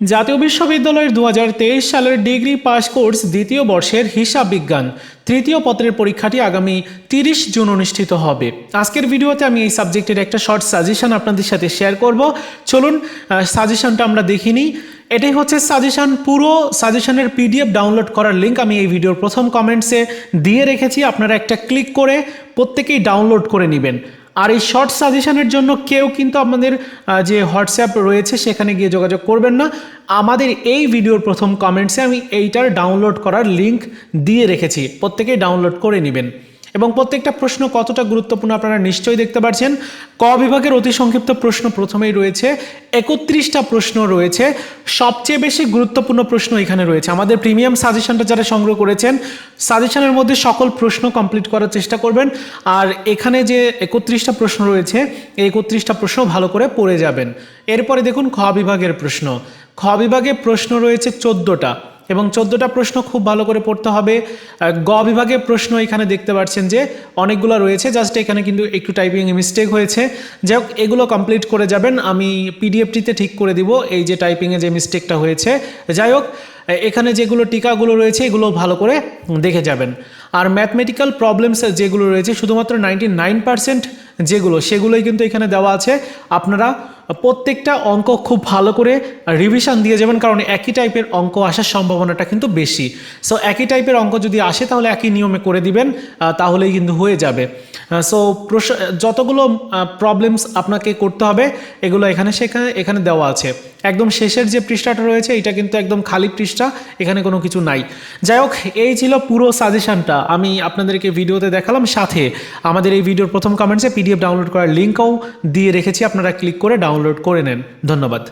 জাতীয় বিশ্ববিদ্যালয়ের দু হাজার তেইশ সালের ডিগ্রি পাস কোর্স দ্বিতীয় বর্ষের হিসাব বিজ্ঞান। তৃতীয় পত্রের পরীক্ষাটি আগামী তিরিশ জুন অনুষ্ঠিত হবে। আজকের ভিডিওতে আমি এই সাবজেক্টের একটা শর্ট সাজেশন আপনাদের সাথে শেয়ার করব। চলুন সাজেশনটা আমরা দেখিনি এটাই হচ্ছে সাজেশন। পুরো সাজেশনের পিডিএফ ডাউনলোড করার লিঙ্ক আমি এই ভিডিওর প্রথম কমেন্টসে দিয়ে রেখেছি। আপনারা একটা ক্লিক করে প্রত্যেকেই ডাউনলোড করে নেবেন। আর এই শর্ট সাজেশনের জন্য কেউ কিন্তু আপনাদের যে হোয়াটসঅ্যাপ রয়েছে সেখানে গিয়ে যোগাযোগ করবেন না। আমাদের এই ভিডিওর প্রথম কমেন্টসে আমি এইটার ডাউনলোড করার লিঙ্ক দিয়ে রেখেছি। প্রত্যেকেই ডাউনলোড করে নেবেন। এবং প্রত্যেকটা প্রশ্ন কতটা গুরুত্বপূর্ণ আপনারা নিশ্চয়ই দেখতে পাচ্ছেন ক বিভাগের অতি সংক্ষিপ্ত প্রশ্ন প্রথমেই রয়েছে, একত্রিশটা প্রশ্ন রয়েছে, সবচেয়ে বেশি গুরুত্বপূর্ণ প্রশ্ন এখানে রয়েছে। আমাদের প্রিমিয়াম সাজেশনটা যারা সংগ্রহ করেছেন, সাজেশনের মধ্যে সকল প্রশ্ন কমপ্লিট করার চেষ্টা করবেন। আর এখানে যে একত্রিশটা প্রশ্ন রয়েছে, এই একত্রিশটা প্রশ্ন ভালো করে পড়ে যাবেন। এরপরে দেখুন খ বিভাগের প্রশ্ন। খ বিভাগে প্রশ্ন রয়েছে চোদ্দোটা। এবং চোদ্দোটা প্রশ্ন খুব ভালো করে পড়তে হবে। গ বিভাগে প্রশ্ন এখানে দেখতে পাচ্ছেন যে অনেকগুলো রয়েছে, জাস্ট এখানে কিন্তু একটু টাইপিং মিস্টেক হয়েছে। যাই হোক, এগুলো কমপ্লিট করে যাবেন, আমি পিডিএফটিতে ঠিক করে দিব এই যে টাইপিংয়ে যে মিস্টেকটা হয়েছে। যাই হোক, এখানে যেগুলো টিকাগুলো রয়েছে, এগুলো ভালো করে দেখে যাবেন। আর ম্যাথমেটিক্যাল প্রবলেমস যেগুলো রয়েছে, শুধুমাত্র নাইনটি নাইন পার্সেন্ট যেগুলো, সেগুলোই কিন্তু এখানে দেওয়া আছে। আপনারা প্রত্যেকটা অঙ্ক খুব ভালো করে রিভিশন দিয়ে যাবেন, কারণ একই টাইপের অঙ্ক আসার সম্ভাবনাটা কিন্তু বেশি। সো একই টাইপের অঙ্ক যদি আসে, তাহলে একই নিয়মে করে দিবেন তাহলেই কিন্তু হয়ে যাবে। সো যতগুলো প্রবলেমস আপনাকে করতে হবে, এগুলো এখানে সেখানে এখানে দেওয়া আছে। একদম শেষের যে পৃষ্ঠাটা রয়েছে, এটা কিন্তু একদম খালি পৃষ্ঠা, এখানে কোনো কিছু নাই। যাই হোক, এই ছিল পুরো সাজেশনটা আমি আপনাদেরকে ভিডিওতে দেখালাম, সাথে আমাদের এই ভিডিওর প্রথম কমেন্টসে পিডিএফ ডাউনলোড করার লিঙ্কও দিয়ে রেখেছি, আপনারা ক্লিক করে ডাউনলোড করে নেন। ধন্যবাদ।